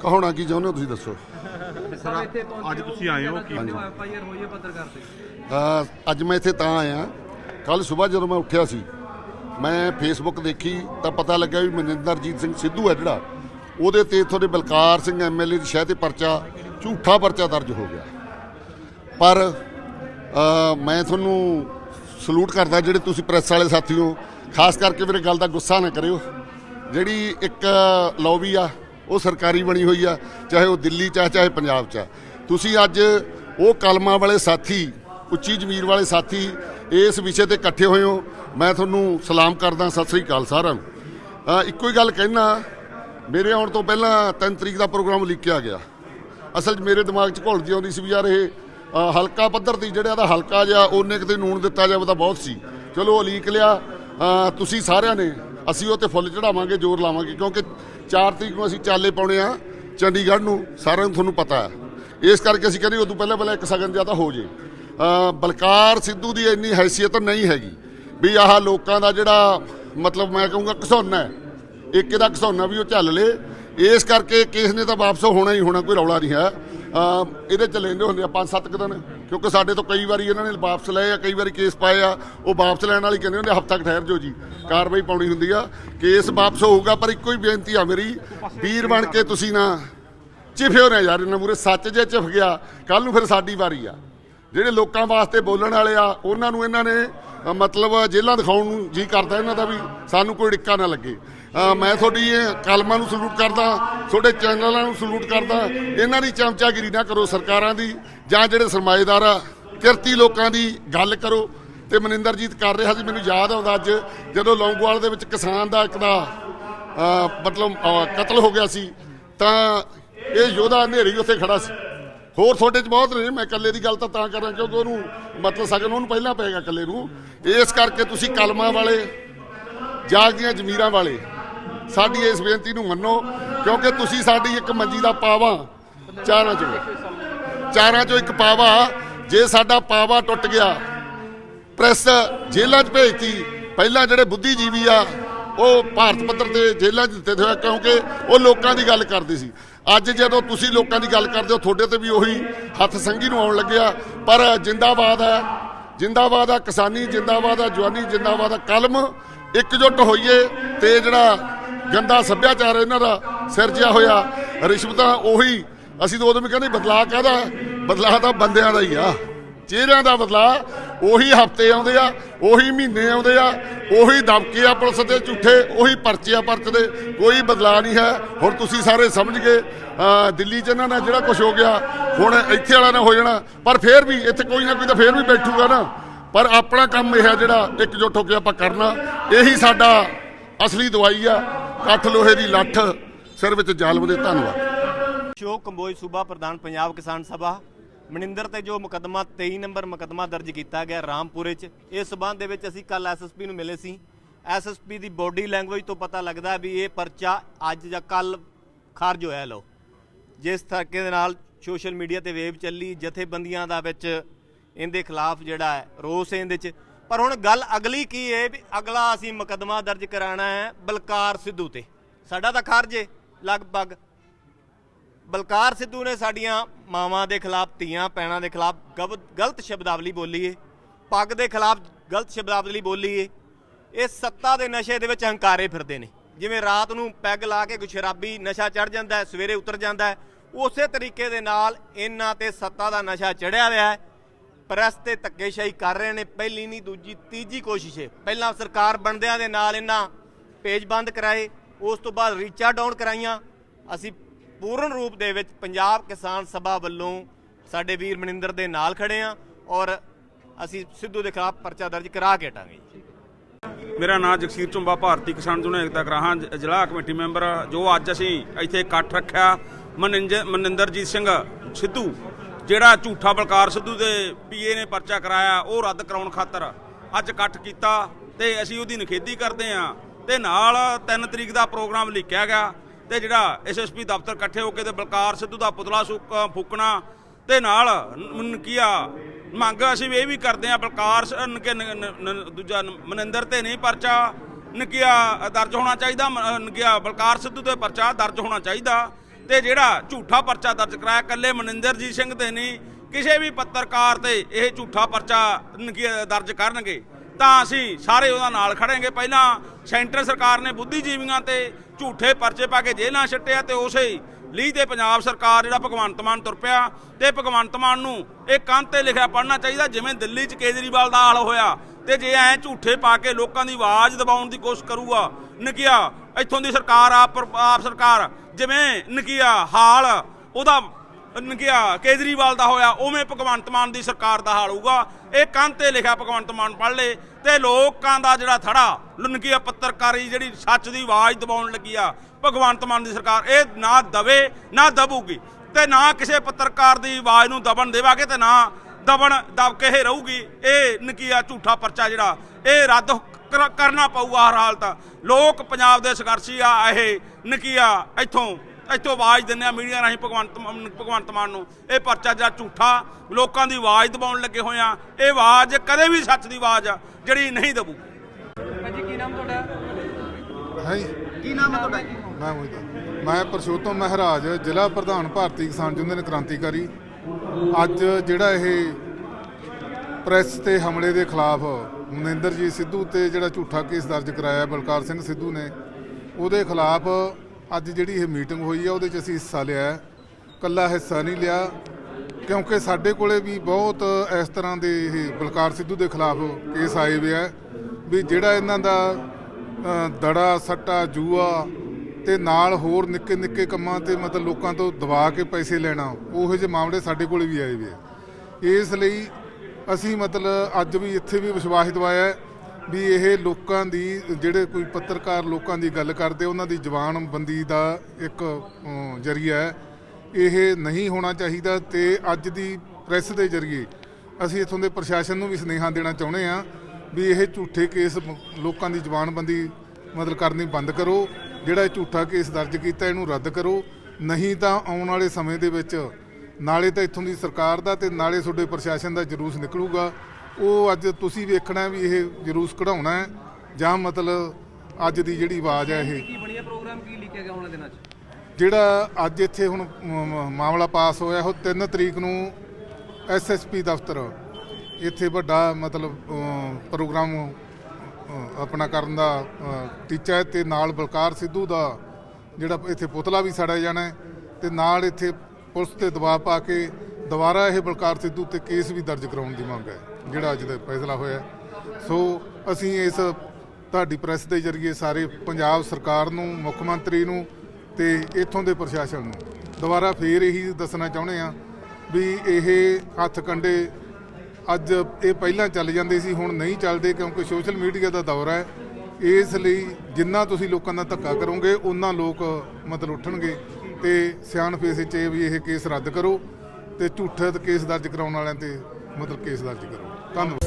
ਕਹਾਉਣਾ ਕੀ ਚਾਹੁੰਦੇ ਹੋ ਤੁਸੀਂ ਦੱਸੋ? ਅੱਜ ਤੁਸੀਂ ਆਏ ਹੋ ਕਿ ਐਫਆਈਆਰ ਹੋਈ ਹੈ ਪੱਤਰਕਾਰ ਤੇ? ਅੱਜ ਮੈਂ ਇੱਥੇ ਤਾਂ ਆਇਆ। ਕੱਲ ਸਵੇਰ ਜਦੋਂ ਮੈਂ ਉੱਠਿਆ ਸੀ ਮੈਂ ਫੇਸਬੁੱਕ ਦੇਖੀ ਤਾਂ ਪਤਾ ਲੱਗਿਆ ਵੀ ਮਨਿੰਦਰਜੀਤ ਸਿੰਘ ਸਿੱਧੂ ਹੈ ਜਿਹੜਾ। ਉਹਦੇ ਤੇ ਦੇ ਬਲਕਾਰ ਸਿੰਘ ਐਮਐਲਏ ਦੀ ਸ਼ਹਿ ਤੇ ਪਰਚਾ ਝੂਠਾ ਪਰਚਾ ਦਰਜ ਹੋ ਗਿਆ। ਪਰ ਮੈਂ ਤੁਹਾਨੂੰ ਸਲੂਟ ਕਰਦਾ ਜਿਹੜੇ ਤੁਸੀਂ ਪ੍ਰੈਸ ਵਾਲੇ ਸਾਥੀ ਹੋ ਖਾਸ ਕਰਕੇ ਮੇਰੇ ਗੱਲ ਦਾ ਗੁੱਸਾ ਨਾ ਕਰਿਓ। ਜਿਹੜੀ ਇੱਕ ਲੌਬੀ ਆ ਉਹ ਸਰਕਾਰੀ ਬਣੀ ਹੋਈ ਆ, ਚਾਹੇ ਉਹ ਦਿੱਲੀ ਚ ਆ, ਚਾਹੇ ਪੰਜਾਬ ਚ ਆ। ਤੁਸੀਂ ਅੱਜ ਉਹ ਕਲਮਾਂ ਵਾਲੇ ਸਾਥੀ, ਉੱਚੀ ਜ਼ਮੀਰ ਵਾਲੇ ਸਾਥੀ ਇਸ ਵਿਸ਼ੇ ਤੇ ਇਕੱਠੇ ਹੋਏ ਹੋ। ਮੈਂ ਤੁਹਾਨੂੰ ਸਲਾਮ ਕਰਦਾ, ਸਤਿ ਸ੍ਰੀ ਅਕਾਲ ਸਾਰਿਆਂ ਨੂੰ। ਇੱਕੋ ਹੀ ਗੱਲ ਕਹਿਣਾ, ਮੇਰੇ ਆਉਣ ਤੋਂ ਪਹਿਲਾਂ 3 ਤਰੀਕ ਦਾ ਪ੍ਰੋਗਰਾਮ ਲਿਖਿਆ ਗਿਆ। ਅਸਲ 'ਚ ਮੇਰੇ ਦਿਮਾਗ 'ਚ ਘੁਲਦੀ ਆਉਂਦੀ ਸੀ ਵੀ ਯਾਰ ਇਹ ਹਲਕਾ ਪੱਧਰ ਦੀ ਜਿਹੜਾ ਇਹਦਾ ਹਲਕਾ ਜਿਹਾ, ਉਹਨੇ ਕਿਤੇ ਨੂਣ ਦਿੱਤਾ ਜਾਵੇ ਤਾਂ ਬਹੁਤ ਸੀ। ਚਲੋ ਉਹ ਲੀਕ ਲਿਆ ਤੁਸੀਂ ਸਾਰਿਆਂ ਨੇ, ਅਸੀਂ ਉਹ ਤੇ ਫੁੱਲ ਚੜਾਵਾਂਗੇ ਜ਼ੋਰ ਲਾਵਾਂਗੇ, ਕਿਉਂਕਿ 4 ਤਰੀਕ ਨੂੰ ਅਸੀਂ ਚਾਲੇ ਪਾਉਣੇ ਆ ਚੰਡੀਗੜ੍ਹ ਨੂੰ, ਸਾਰਿਆਂ ਨੂੰ ਤੁਹਾਨੂੰ ਪਤਾ ਹੈ। ਇਸ ਕਰਕੇ ਅਸੀਂ ਕਹਿੰਦੇ ਉਦੋਂ ਪਹਿਲਾਂ ਪਹਿਲਾਂ ਇੱਕ ਸਗਨ ਤਾਂ ਹੋ ਜੇ। ਬਲਕਾਰ ਸਿੱਧੂ ਦੀ ਇੰਨੀ ਹੈਸੀਅਤ ਨਹੀਂ ਹੈਗੀ ਵੀ ਆਹ ਲੋਕਾਂ ਦਾ ਜਿਹੜਾ ਮਤਲਬ ਮੈਂ ਕਹੂੰਗਾ ਘਸੌਨਾ ਹੈ, ਇੱਕ ਇਹਦਾ ਘਸੌਨਾ ਵੀ ਉਹ ਚੱਲ ਲੇ। ਇਸ ਕਰਕੇ ਕੇਸ ਨੇ ਤਾਂ ਵਾਪਸ ਹੋਣਾ ਹੀ ਹੋਣਾ, ਕੋਈ ਰੌਲਾ ਨਹੀਂ ਹੈ। ਇਹਦੇ ਚ ਲੈਂਦੇ ਹੁੰਦੇ ਆ ਪੰਜ ਸੱਤ ਕੁ ਦਿਨ, ਕਿਉਂਕਿ ਸਾਡੇ ਤੋਂ ਕਈ ਵਾਰੀ ਇਹਨਾਂ ਨੇ ਵਾਪਸ ਲਏ ਆ, ਕਈ ਵਾਰੀ ਕੇਸ ਪਾਏ ਆ, ਉਹ ਵਾਪਸ ਲੈਣ ਵਾਲੀ ਕਹਿੰਦੇ ਹੁੰਦੇ ਹਫਤਾ ਕੁ ਠਹਿਰ ਜਾਓ ਜੀ, ਕਾਰਵਾਈ ਪਾਉਣੀ ਹੁੰਦੀ ਆ ਕੇਸ ਵਾਪਸ ਹੋਊਗਾ, ਪਰ ਇੱਕੋ ਹੀ ਬੇਨਤੀ ਆ ਮੇਰੀ, ਵੀਰ ਬਣ ਕੇ ਤੁਸੀਂ ਨਾ ਚਿਫਿਓ ਨਾ ਯਾਰ, ਇਹਨਾਂ ਮੂਰੇ ਸੱਚ ਜੇ ਚਿਫ ਗਿਆ ਕੱਲ ਨੂੰ ਫਿਰ ਸਾਡੀ ਵਾਰੀ ਆ। ਜਿਹੜੇ ਲੋਕਾਂ ਵਾਸਤੇ ਬੋਲਣ ਵਾਲੇ ਆ, ਉਹਨਾਂ ਨੂੰ ਇਹਨਾਂ ਨੇ ਮਤਲਬ ਜੇਲਾਂ ਦਿਖਾਉਣ ਨੂੰ ਜੀ ਕਰਦਾ ਇਹਨਾਂ ਦਾ ਵੀ, ਸਾਨੂੰ ਕੋਈ ਡਿੱਕਾ ਨਾ ਲੱਗੇ। ਮੈਂ ਤੁਹਾਡੀ ਕਲਮਾਂ ਨੂੰ ਸਲੂਟ ਕਰਦਾ, ਤੁਹਾਡੇ ਚੈਨਲਾਂ ਨੂੰ ਸਲੂਟ ਕਰਦਾ। ਇਹਨਾਂ ਦੀ ਚਮਚਾਗਿਰੀ ਨਾ ਕਰੋ ਸਰਕਾਰਾਂ ਦੀ, ਜਾਂ ਜਿਹੜੇ ਸਰਮਾਏਦਾਰ ਆ, ਕਿਰਤੀ ਲੋਕਾਂ ਦੀ ਗੱਲ ਕਰੋ। ਤੇ ਮਨਿੰਦਰਜੀਤ ਕਰ ਰਿਹਾ ਸੀ, ਮੈਨੂੰ ਯਾਦ ਆਉਂਦਾ ਅੱਜ, ਜਦੋਂ ਲੌਂਗੋਵਾਲ ਦੇ ਵਿੱਚ ਕਿਸਾਨ ਦਾ ਇੱਕ ਦਾ ਮਤਲਬ ਕਤਲ ਹੋ ਗਿਆ ਸੀ, ਤਾਂ ਇਹ ਯੋਧਾ ਹਨੇਰੀ ਉੱਥੇ ਖੜਾ ਸੀ। ਹੋਰ ਤੁਹਾਡੇ ਚ ਬਹੁਤ ਨੇ, ਮੈਂ ਇਕੱਲੇ ਦੀ ਗੱਲ ਤਾਂ ਤਾਂ ਕਰਾਂ, ਕਿਉਂਕਿ ਉਹਨੂੰ ਮਤਲਬ ਸਗਨ ਉਹਨੂੰ ਪਹਿਲਾਂ ਪਏਗਾ ਇਕੱਲੇ ਨੂੰ। ਇਸ ਕਰਕੇ ਤੁਸੀਂ ਕਲਮਾਂ ਵਾਲੇ, ਜਾਗਦੀਆਂ ਜ਼ਮੀਰਾਂ ਵਾਲੇ ਸਾਡੀ ਇਸ ਬੇਨਤੀ ਨੂੰ ਮੰਨੋ, ਕਿਉਂਕਿ ਤੁਸੀਂ ਸਾਡੀ ਇੱਕ ਮੰਜੀ ਦਾ ਪਾਵਾ ਚਾਰਾਂ ਚੋਂ। ਚਾਰਾਂ ਚੋਂ ਇੱਕ ਪਾਵਾ, ਜੇ ਸਾਡਾ ਪਾਵਾ ਟੁੱਟ ਗਿਆ, ਪ੍ਰੈਸ ਜੇਲ੍ਹਾਂ 'ਚ ਭੇਜਤੀ, ਪਹਿਲਾਂ ਜਿਹੜੇ ਬੁੱਧੀਜੀਵੀ ਆ, ਉਹ ਭਾਰਤ ਪੱਧਰ ਤੇ ਜੇਲ੍ਹਾਂ 'ਚ ਦਿੱਤੇ ਹੋਏ, ਕਿਉਂਕਿ ਉਹ ਲੋਕਾਂ ਦੀ ਗੱਲ ਕਰਦੇ ਸੀ। ਅੱਜ ਜਦੋਂ ਤੁਸੀਂ ਲੋਕਾਂ ਦੀ ਗੱਲ ਕਰਦੇ ਹੋ, ਤੁਹਾਡੇ ਤੇ ਵੀ ਉਹੀ ਹੱਥ ਸੰਗੀ ਨੂੰ ਆਉਣ ਲੱਗਿਆ। ਪਰ ਜਿੰਦਾਬਾਦ ਹੈ, ਜਿੰਦਾਬਾਦ ਆ ਕਿਸਾਨੀ, ਜਿੰਦਾਬਾਦ ਆ ਜਵਾਨੀ, ਜਿੰਦਾਬਾਦ ਆ ਕਲਮ ਇਕਜੁੱਟ ਹੋਈਏ ਤੇ ਜਿਹੜਾ ਗੰਦਾ ਸੱਭਿਆਚਾਰ ਇਹਨਾਂ ਦਾ ਸਿਰਜਿਆ ਹੋਇਆ। ਰਿਸ਼ਵਤਾਂ ਉਹੀ। ਅਸੀਂ ਤਾਂ ਉਦੋਂ ਵੀ ਕਹਿੰਦੇ ਬਦਲਾਅ ਕਾਹਦਾ? ਬਦਲਾਅ ਤਾਂ ਬੰਦਿਆਂ ਦਾ ਹੀ ਆ। ਚਿਹਰਿਆਂ ਦਾ ਬਦਲਾਅ। ਉਹੀ ਹਫ਼ਤੇ ਆਉਂਦੇ ਆ, ਉਹੀ ਮਹੀਨੇ ਆਉਂਦੇ ਆ, ਉਹੀ ਦਬਕੇ ਆ ਪੁਲਿਸ ਦੇ ਝੂਠੇ, ਉਹੀ ਪਰਚੇ ਆ ਪਰਚਦੇ ਕੋਈ ਬਦਲਾਅ ਨਹੀਂ ਹੈ। ਹੁਣ ਤੁਸੀਂ ਸਾਰੇ ਸਮਝ ਗਏ। ਦਿੱਲੀ 'ਚ ਇਹਨਾਂ ਨਾਲ ਜਿਹੜਾ ਕੁਝ ਹੋ ਗਿਆ, ਹੁਣ ਇੱਥੇ ਵਾਲਾ ਨਾ ਹੋ ਜਾਣਾ। ਪਰ ਫੇਰ ਵੀ ਇੱਥੇ ਕੋਈ ਨਾ ਕੋਈ ਤਾਂ ਫੇਰ ਵੀ ਬੈਠੂਗਾ ਨਾ। ਪਰ ਆਪਣਾ ਕੰਮ ਇਹ ਹੈ ਜਿਹੜਾ ਇਕਜੁੱਟ ਹੋ ਕੇ ਆਪਾਂ ਕਰਨਾ। ਇਹੀ ਸਾਡਾ ਅਸਲੀ ਦਵਾਈ ਆ। ਕੱਠ ਲੋਹੇ ਦੀ ਲੱਠ, ਸਿਰ ਵਿੱਚ ਜ਼ਾਲਮ ਦੇ ਧੰਨਵਾਦ। ਸ਼ੋਕ ਕੰਬੋਜ ਸੂਬਾ ਪ੍ਰਧਾਨ ਪੰਜਾਬ ਕਿਸਾਨ ਸਭਾ, ਮਨਿੰਦਰ ਤੇ ਜੋ ਮੁਕੱਦਮਾ 23 ਨੰਬਰ ਮੁਕੱਦਮਾ ਦਰਜ ਕੀਤਾ ਗਿਆ ਰਾਮਪੁਰੇ 'ਚ, ਇਸ ਸਬੰਧ ਦੇ ਵਿੱਚ ਅਸੀਂ ਕੱਲ ਐਸਐਸਪੀ ਨੂੰ ਮਿਲੇ ਸੀ। ਐਸਐਸਪੀ ਦੀ ਬੋਡੀ ਲੈਂਗੁਏਜ ਤੋਂ ਪਤਾ ਲੱਗਦਾ ਵੀ ਇਹ ਪਰਚਾ ਅੱਜ ਜਾਂ ਕੱਲ ਖਾਰਜ ਹੋਇਆ ਲੋ ਜਿਸ ਤਰੀਕੇ ਦੇ ਨਾਲ ਸੋਸ਼ਲ ਮੀਡੀਆ ਤੇ ਵੇਵ ਚੱਲੀ, ਜਥੇਬੰਦੀਆਂ ਦਾ ਵਿੱਚ ਇਹਦੇ ਖਿਲਾਫ ਜਿਹੜਾ ਰੋਸ ਹੈ ਇਹਦੇ 'ਚ ਪਰ ਹੁਣ ਗੱਲ ਅਗਲੀ ਕੀ ਹੈ ਵੀ ਅਗਲਾ ਅਸੀਂ ਮੁਕੱਦਮਾ ਦਰਜ ਕਰਾਣਾ ਹੈ ਬਲਕਾਰ ਸਿੱਧੂ ਤੇ। ਸਾਡਾ ਤਾਂ ਖਰਜ ਹੈ ਲਗਭਗ। ਬਲਕਾਰ ਸਿੱਧੂ ਨੇ ਸਾਡੀਆਂ ਮਾਵਾਂ ਦੇ ਖਿਲਾਫ, ਧੀਆਂ ਪੈਣਾ ਦੇ ਖਿਲਾਫ ਗਵ- ਗਲਤ ਸ਼ਬਦਾਵਲੀ ਬੋਲੀ ਏ। ਪੱਗ ਦੇ ਖਿਲਾਫ ਗਲਤ ਸ਼ਬਦਾਵਲੀ ਬੋਲੀ ਏ। ਇਹ ਸੱਤਾ ਦੇ ਨਸ਼ੇ ਦੇ ਵਿੱਚ ਹੰਕਾਰੇ ਫਿਰਦੇ ਨੇ। ਜਿਵੇਂ ਰਾਤ ਨੂੰ ਪੈਗ ਲਾ ਕੇ ਕੋਈ ਸ਼ਰਾਬੀ ਨਸ਼ਾ ਚੜ ਜਾਂਦਾ ਹੈ, ਸਵੇਰੇ ਉਤਰ ਜਾਂਦਾ ਹੈ, ਉਸੇ ਤਰੀਕੇ ਦੇ ਨਾਲ ਇਹਨਾਂ ਤੇ ਸੱਤਾ ਦਾ ਨਸ਼ਾ ਚੜਿਆ ਹੋਇਆ ਹੈ। ਪ੍ਰੈਸ ਤੇ ਧੱਕੇਸ਼ਾਹੀ ਕਰ ਰਹੇ ਨੇ, ਪਹਿਲੀ ਨਹੀਂ, ਦੂਜੀ, ਤੀਜੀ ਕੋਸ਼ਿਸ਼ ਹੈ। ਪਹਿਲਾਂ ਸਰਕਾਰ ਬਣਦਿਆਂ ਦੇ ਨਾਲ ਇਹਨਾਂ ਪੇਜ ਬੰਦ ਕਰਾਏ, ਉਸ ਤੋਂ ਬਾਅਦ ਰੀਚਾ ਡਾਊਨ ਕਰਾਈਆਂ। ਅਸੀਂ ਪੂਰਨ ਰੂਪ ਦੇ ਵਿੱਚ ਪੰਜਾਬ ਕਿਸਾਨ ਸਭਾ ਵੱਲੋਂ ਸਾਡੇ ਵੀਰ ਮਨਿੰਦਰ ਦੇ ਨਾਲ ਖੜੇ ਆ ਔਰ ਅਸੀਂ ਸਿੱਧੂ ਦੇ ਖਿਲਾਫ ਪਰਚਾ ਦਰਜ ਕਰਾ ਕੇ ਹਟਾਂਗੇ ਜੀ। ਮੇਰਾ ਨਾਮ ਜਗਸੀਰ ਚੁੰਬਾ, ਭਾਰਤੀ ਕਿਸਾਨ ਯੂਨੀਅਨ ਏਕਤਾ ਗਰਾਹਾਂ ਜ਼ਿਲ੍ਹਾ ਕਮੇਟੀ ਮੈਂਬਰ। ਜੋ ਅੱਜ ਅਸੀਂ ਇੱਥੇ ਇਕੱਠ ਰੱਖਿਆ, ਮਨਿੰਜ- ਮਨਿੰਦਰਜੀਤ ਸਿੰਘ ਸਿੱਧੂ ਜਿਹੜਾ ਝੂਠਾ ਬਲਕਾਰ ਸਿੱਧੂ ਦੇ ਪੀਏ ਨੇ ਪਰਚਾ ਕਰਾਇਆ, ਉਹ ਰੱਦ ਕਰਾਉਣ ਖਾਤਰ ਅੱਜ ਇਕੱਠ ਕੀਤਾ ਤੇ ਅਸੀਂ ਉਹਦੀ ਨਿਖੇਧੀ ਕਰਦੇ ਹਾਂ। ਤੇ ਨਾਲ 3 ਤਰੀਕ ਦਾ ਪ੍ਰੋਗਰਾਮ ਲਿਖਿਆ ਗਿਆ ਤੇ ਜਿਹੜਾ ਐਸਐਸਪੀ ਦਫ਼ਤਰ ਇਕੱਠੇ ਹੋ ਕੇ ਤੇ ਬਲਕਾਰ ਸਿੱਧੂ ਦਾ ਪੁਤਲਾ ਸੁੱਕ- ਫੂਕਣਾ ਤੇ ਨਾਲ ਨ- ਕੀ ਮੰਗ ਅਸੀਂ ਵੀ ਇਹ ਵੀ ਕਰਦੇ ਆ ਬਲਕਾਰ ਸ- ਦੂਜਾ ਮਨਿੰਦਰ ਤੇ ਨਹੀਂ ਪਰਚਾ ਨਕਿਆ ਦਰਜ ਹੋਣਾ ਚਾਹੀਦਾ, ਮ- ਨਕਿਆ ਬਲਕਾਰ ਸਿੱਧੂ ਤੇ ਪਰਚਾ ਦਰਜ ਹੋਣਾ ਚਾਹੀਦਾ। ਤੇ ਜਿਹੜਾ ਝੂਠਾ ਪਰਚਾ ਦਰਜ ਕਰਾਇਆ ਕੱਲੇ ਮਨਿੰਦਰਜੀਤ ਸਿੰਘ ਤੇ ਨਹੀਂ, ਕਿਸੇ ਵੀ ਪੱਤਰਕਾਰ ਤੇ ਇਹ ਝੂਠਾ ਪਰਚਾ ਨਕੀ- ਦਰਜ ਕਰਨਗੇ, ਤਾਂ ਅਸੀਂ ਸਾਰੇ ਉਹਦਾ ਨਾਲ ਖੜਾਂਗੇ ਪਹਿਲਾਂ ਸੈਂਟਰ ਸਰਕਾਰ ਨੇ ਬੁੱਧੀਜੀਵੀਆਂ ਤੇ ਝੂਠੇ ਪਰਚੇ ਪਾ ਕੇ ਜੇਲ੍ਹਾਂ ਛੱਟਿਆ ਤੇ ਉਸੇ ਲੀ ਤੇ ਪੰਜਾਬ ਸਰਕਾਰ ਜਿਹੜਾ ਭਗਵੰਤ ਮਾਨ ਤੁਰ ਪਿਆ ਤੇ ਭਗਵੰਤ ਮਾਨ ਨੂੰ ਇਹ ਕੰਧ ਤੇ ਲਿਖਿਆ ਪੜਨਾ ਚਾਹੀਦਾ, ਜਿਵੇਂ ਦਿੱਲੀ 'ਚ ਕੇਜਰੀਵਾਲ ਦਾ ਹਾਲ ਹੋਇਆ ਤੇ ਜੇ ਐ ਝੂਠੇ ਪਾ ਕੇ ਲੋਕਾਂ ਦੀ ਆਵਾਜ਼ ਦਬਾਉਣ ਦੀ ਕੋਸ਼ਿਸ਼ ਕਰੂਗਾ, ਨਕਿਆ ਇੱਥੋਂ ਦੀ ਸਰਕਾਰ, ਆਪ ਆਪ ਸਰਕਾਰ, ਜਿਵੇਂ ਨਕੀਆ ਹਾਲ, ਉਹਦਾ ਨਕੀਆ ਕੇਜਰੀਵਾਲ ਦਾ ਹੋਇਆ, ਉਵੇਂ ਭਗਵੰਤ ਮਾਨ ਦੀ ਸਰਕਾਰ ਦਾ ਹਾਲ ਹੋਊਗਾ। ਇਹ ਕੰਧ ਤੇ ਲਿਖਿਆ ਭਗਵੰਤ ਮਾਨ ਪੜ੍ਹ ਲੇ ਤੇ ਲੋਕਾਂ ਦਾ ਜਿਹੜਾ ਥੜਾ ਨਕਿਆ ਪੱਤਰਕਾਰੀ ਜਿਹੜੀ ਸੱਚ ਦੀ ਆਵਾਜ਼ ਦਬਾਉਣ ਲੱਗੀ ਆ, ਭਗਵੰਤ ਮਾਨ ਦੀ ਸਰਕਾਰ, ਇਹ ਨਾ ਦਵੇ, ਨਾ ਦਬੂਗੀ ਤੇ ਨਾ ਕਿਸੇ ਪੱਤਰਕਾਰ ਦੀ ਆਵਾਜ਼ ਨੂੰ ਦਬਣ ਦੇਵਾਂਗੇ ਤੇ ਨਾ ਦਬਣ ਦਬ ਕੇ ਇਹ ਰਹੂਗੀ ਇਹ ਨਕੀਆ ਝੂਠਾ ਪਰਚਾ ਜਿਹੜਾ ਇਹ ਰੱਦ ਕਰ- ਕਰਨਾ ਪਊਗਾ ਹਰ ਹਾਲਤ। ਲੋਕ ਪੰਜਾਬ ਦੇ ਸੰਘਰਸ਼ੀ ਆ ਇਹ ਨਕੀਆ ਇੱਥੋਂ ਇੱਥੋਂ ਆਵਾਜ਼ ਦਿੰਦੇ ਆ ਮੀਡੀਆ ਰਾਹੀਂ ਭਗਵੰਤ ਮਾਨ- ਭਗਵੰਤ ਮਾਨ ਨੂੰ। ਇਹ ਪਰਚਾ ਜਿਹੜਾ ਝੂਠਾ ਲੋਕਾਂ ਦੀ ਆਵਾਜ਼ ਦਬਾਉਣ ਲੱਗੇ ਹੋਏ ਆ ਇਹ ਆਵਾਜ਼ ਕਦੇ ਵੀ ਸੱਚ ਦੀ ਆਵਾਜ਼ ਆ ਜਿਹੜੀ ਨਹੀਂ ਦਬੂ। ਭਾਜੀ ਕੀ ਨਾਮ ਤੁਹਾਡਾ? ਹੈ ਕੀ ਨਾਮ ਹੈ ਤੁਹਾਡਾ? ਜੀ ਮੈਂ ਮੈਂ ਪਰਸ਼ੋਤਮ ਮਹਾਰਾਜ ਜ਼ਿਲ੍ਹਾ ਪ੍ਰਧਾਨ ਭਾਰਤੀ ਕਿਸਾਨ ਯੂਨੀਅਨ ਕ੍ਰਾਂਤੀਕਾਰੀ। ਅੱਜ ਜਿਹੜਾ ਇਹ ਪ੍ਰੈਸ ਤੇ ਹਮਲੇ ਦੇ ਖਿਲਾਫ ਮਨਿੰਦਰਜੀਤ ਸਿੱਧੂ ਤੇ ਜਿਹੜਾ ਝੂਠਾ ਕੇਸ ਦਰਜ ਕਰਾਇਆ ਬਲਕਾਰ ਸਿੰਘ ਸਿੱਧੂ ਨੇ, ਉਹਦੇ ਖਿਲਾਫ ਅੱਜ ਜਿਹੜੀ ਇਹ ਮੀਟਿੰਗ ਹੋਈ ਹੈ ਉਹਦੇ 'ਚ ਅਸੀਂ ਹਿੱਸਾ ਲਿਆ ਹੈ। ਕੱਲਾ ਹਿੱਸਾ ਨਹੀਂ ਲਿਆ, ਕਿਉਂਕਿ ਸਾਡੇ ਕੋਲੇ ਵੀ ਬਹੁਤ ਇਸ ਤਰ੍ਹਾਂ ਦੇ ਇਹ ਬਲਕਾਰ ਸਿੱਧੂ ਦੇ ਖਿਲਾਫ ਕੇਸ ਆਏ ਹੋਏ ਆ, ਵੀ ਜਿਹੜਾ ਇਹਨਾਂ ਦਾ ਦੜਾ, ਸੱਟਾ, ਜੂਆ ਤੇ ਨਾਲ ਹੋਰ ਨਿੱਕੇ ਨਿੱਕੇ ਕੰਮਾਂ ਤੇ ਮਤਲਬ ਲੋਕਾਂ ਤੋਂ ਦਬਾ ਕੇ ਪੈਸੇ ਲੈਣਾ, ਉਹੋ ਜਿਹੇ ਮਾਮਲੇ ਸਾਡੇ ਕੋਲ ਵੀ ਆਏ ਹੋਏ ਆ। ਇਸ ਲਈ ਅਸੀਂ ਮਤਲਬ ਅੱਜ ਵੀ ਇੱਥੇ ਵੀ ਵਿਸ਼ਵਾਸ ਦਿਵਾਇਆ ਵੀ ਇਹ ਲੋਕਾਂ ਦੀ, ਜਿਹੜੇ ਕੋਈ ਪੱਤਰਕਾਰ ਲੋਕਾਂ ਦੀ ਗੱਲ ਕਰਦੇ, ਉਹਨਾਂ ਦੀ ਜ਼ਬਾਨਬੰਦੀ ਦਾ ਇੱਕ ਜ਼ਰੀਆ ਹੈ। ਇਹ ਨਹੀਂ ਹੋਣਾ ਚਾਹੀਦਾ ਤੇ ਅੱਜ ਦੀ ਪ੍ਰੈਸ ਦੇ ਜ਼ਰੀਏ ਅਸੀਂ ਇਥੋਂ ਦੇ ਪ੍ਰਸ਼ਾਸਨ ਨੂੰ ਵੀ ਸੁਨੇਹਾ ਦੇਣਾ ਚਾਹੁੰਦੇ ਹਾਂ ਵੀ ਇਹ ਝੂਠੇ ਕੇਸ ਲੋਕਾਂ ਦੀ ਜ਼ਬਾਨਬੰਦੀ ਮਤਲਬ ਕਰਨੀ ਬੰਦ ਕਰੋ। ਜਿਹੜਾ ਇਹ ਝੂਠਾ ਕੇਸ ਦਰਜ ਕੀਤਾ ਇਹਨੂੰ ਰੱਦ ਕਰੋ। ਨਹੀਂ ਤਾਂ ਆਉਣ ਵਾਲੇ ਸਮੇਂ ਦੇ ਵਿੱਚ ਨਾਲੇ ਤਾਂ ਇੱਥੋਂ ਦੀ ਸਰਕਾਰ ਦਾ ਤੇ ਨਾਲੇ ਤੁਹਾਡੇ ਪ੍ਰਸ਼ਾਸਨ ਦਾ ਜਲੂਸ ਨਿਕਲੂਗਾ। ਉਹ ਅੱਜ ਤੁਸੀਂ ਵੇਖਣਾ ਵੀ ਇਹ ਜਲੂਸ ਕਢਾਉਣਾ ਹੈ ਜਾਂ ਮਤਲਬ ਅੱਜ ਦੀ ਜਿਹੜੀ ਆਵਾਜ਼ ਹੈ ਇਹ। ਕੀ ਬਣਿਆ ਪ੍ਰੋਗਰਾਮ? ਕੀ ਲਿਖਿਆ ਗਿਆ ਉਹਨਾਂ ਦਿਨਾਂ 'ਚ? ਜਿਹੜਾ ਅੱਜ ਇੱਥੇ ਹੁਣ ਮਾਮਲਾ ਪਾਸ ਹੋਇਆ ਉਹ 3 ਤਰੀਕ ਨੂੰ ਐਸਐਸਪੀ ਦਫ਼ਤਰ ਇੱਥੇ ਵੱਡਾ ਮਤਲਬ ਪ੍ਰੋਗਰਾਮ ਆਪਣਾ ਕਰਨ ਦਾ ਟੀਚਾ ਹੈ ਤੇ ਨਾਲ ਬਲਕਾਰ ਸਿੱਧੂ ਦਾ, ਜਿਹੜਾ ਇੱਥੇ ਪੁਤਲਾ ਵੀ ਸਾੜਿਆ ਜਾਣਾ ਹੈ, ਤੇ ਨਾਲ ਇੱਥੇ ਪੁਲਿਸ ਤੇ ਦਬਾਅ ਪਾ ਕੇ ਦੁਬਾਰਾ ਇਹ ਬਲਕਾਰ ਸਿੱਧੂ ਤੇ ਕੇਸ ਵੀ ਦਰਜ ਕਰਾਉਣ ਦੀ ਮੰਗ ਹੈ, ਜਿਹੜਾ ਅੱਜ ਦਾ ਫੈਸਲਾ ਹੋਇਆ ਸੋ, ਅਸੀਂ ਇਸ ਤੁਹਾਡੀ ਪ੍ਰੈਸ ਦੇ ਜ਼ਰੀਏ ਸਾਰੇ ਪੰਜਾਬ ਸਰਕਾਰ ਨੂੰ, ਮੁੱਖ ਮੰਤਰੀ ਨੂੰ ਤੇ ਇੱਥੋਂ ਦੇ ਪ੍ਰਸ਼ਾਸਨ ਨੂੰ ਦੁਬਾਰਾ ਫੇਰ ਇਹੀ ਦੱਸਣਾ ਚਾਹੁੰਦੇ ਆ ਵੀ ਇਹ ਹੱਥ ਕੰਡੇ ਅੱਜ ਇਹ ਪਹਿਲਾਂ ਚੱਲ ਜਾਂਦੇ ਸੀ, ਹੁਣ ਨਹੀਂ ਚੱਲਦੇ ਕਿਉਂਕਿ ਸੋਸ਼ਲ ਮੀਡੀਆ ਦਾ ਦੌਰ ਹੈ। ਇਸ ਲਈ ਜਿੰਨਾ ਤੁਸੀਂ ਲੋਕਾਂ ਦਾ ਧੱਕਾ ਕਰੋਗੇ ਉਹਨਾਂ ਲੋਕ ਮਤਲਬ ਉੱਠਣਗੇ ਤੇ ਸਿਆਣ ਫੇਸ ਚ ਇਹ ਵੀ ਇਹ ਕੇਸ ਰੱਦ ਕਰੋ ਤੇ ਝੂਠੇ ਕੇਸ ਦਰਜ ਕਰਾਉਣ ਵਾਲਿਆਂ ਤੇ ਮਤਲਬ ਕੇਸ ਦਰਜ ਕਰੋ। ਧੰਨਵਾਦ।